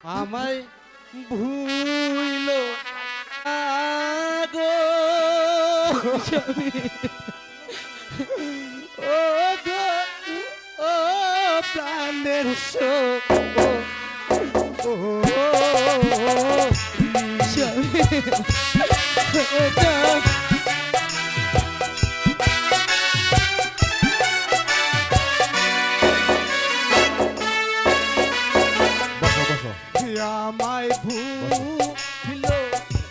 আমায় ভুইল আগো ও ও প্রাণের শো ও বসো আমায় ভুইল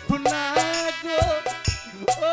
ভুনা গো। ও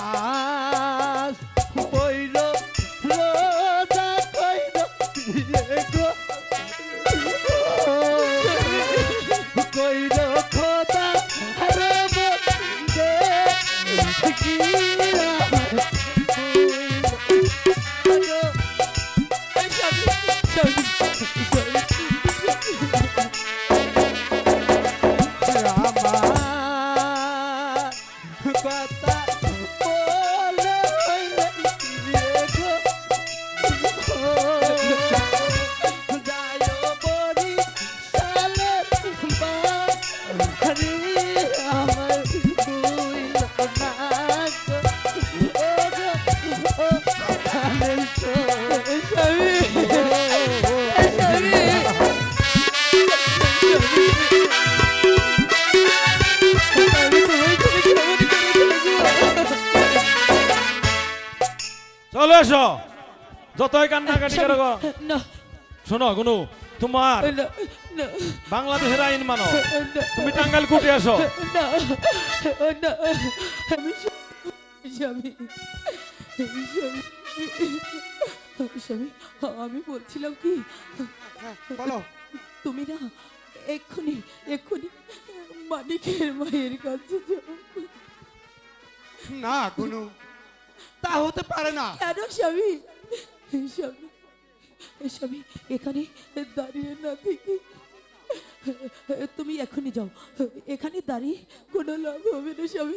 নামাজ পইল রোজা কইল চলে এসো। যতই কান্নাকাটি করো না। শোনো গুনু তোমার বাংলাদেশের আইন মানো। তুমি টাঙ্গাইল কুটে আসো না আমি বলছিলাম কি? বলো। তুমি না এক্ষুনি এক্ষুনি মানিকের মায়ের কাছে না কোনো তা হতে পারে না। কেন স্বামী? স্বামী স্বামী, এখানে দাঁড়িয়ে না থেকে। তুমি এখনই যাও। এখানে দাঁড়িয়ে কোনো লাভ হবে না স্বামী।